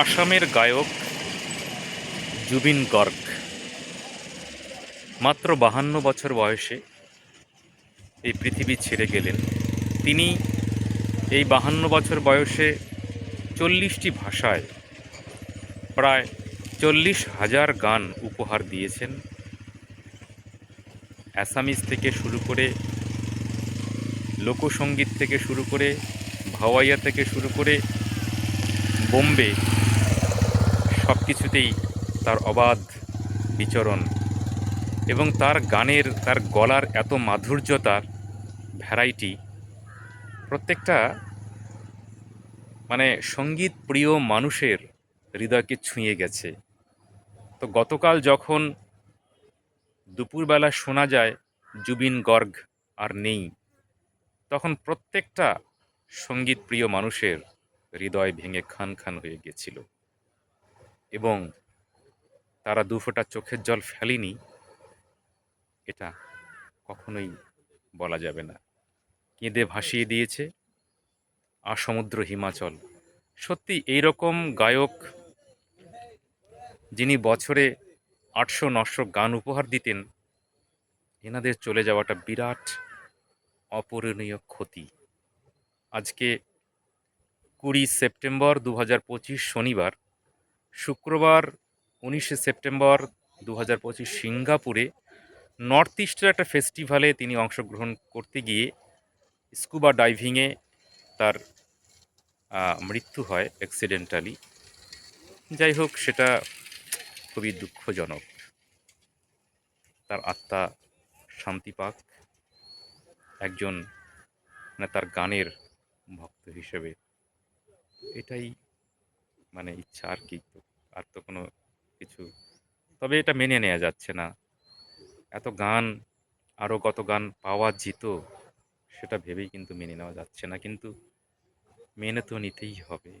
আসামের গায়ক জুবিন গর্গ। মাত্র বাহান্ন বছর বয়সে এই পৃথিবী ছেড়ে গেলেন। তিনি এই বাহান্ন বছর বয়সে চল্লিশটি ভাষায় প্রায় চল্লিশ হাজার গান উপহার দিয়েছেন। অ্যাসামিজ থেকে শুরু করে লোকসঙ্গীত থেকে শুরু করে ভাওয়াইয়া থেকে শুরু করে বোম্বে সব কিছুতেই তার অবাধ বিচরণ এবং তার গানের, তার গলার এত মাধুর্যতার ভ্যারাইটি প্রত্যেকটা মানে সংগীত প্রিয় মানুষের হৃদয়কে ছুঁয়ে গেছে। তো গতকাল যখন দুপুরবেলা শোনা যায় জুবিন গর্গ আর নেই, তখন প্রত্যেকটা সংগীত প্রিয় মানুষের হৃদয় ভেঙে খান খান হয়ে গেছিল। এবং তারা দুফোঁটা চোখের জল ফেলেনি, এটা কখনোই বলা যাবে না। কেঁদে ভাসিয়ে দিয়েছে আসমুদ্র হিমাচল। সত্যি এইরকম গায়ক যিনি বছরে আটশো নশো গান উপহার দিতেন, এনাদের চলে যাওয়াটা বিরাট অপূরণীয় ক্ষতি। আজকে কুড়ি সেপ্টেম্বর দু হাজার পঁচিশ শনিবার শুক্রবার উনিশে সেপ্টেম্বর দু হাজার পঁচিশ সিঙ্গাপুরে নর্থ ইস্টের একটা ফেস্টিভ্যালে তিনি অংশগ্রহণ করতে গিয়ে স্কুবা ডাইভিংয়ে তার মৃত্যু হয় অ্যাক্সিডেন্টালি যাই হোক, সেটা খুবই দুঃখজনক। তার আত্মা শান্তি পাক একজন মানে তার গানের ভক্ত হিসেবে। এটাই মানে ইচ্ছা আর কি আর তো কোনো কিছু। তবে এটা মেনে নেওয়া যাচ্ছে না। এত গান আরও কত গান পাওয়া যেত, সেটা ভেবেই কিন্তু মেনে নেওয়া যাচ্ছে না। কিন্তু মেনে তো নিতেই হবে।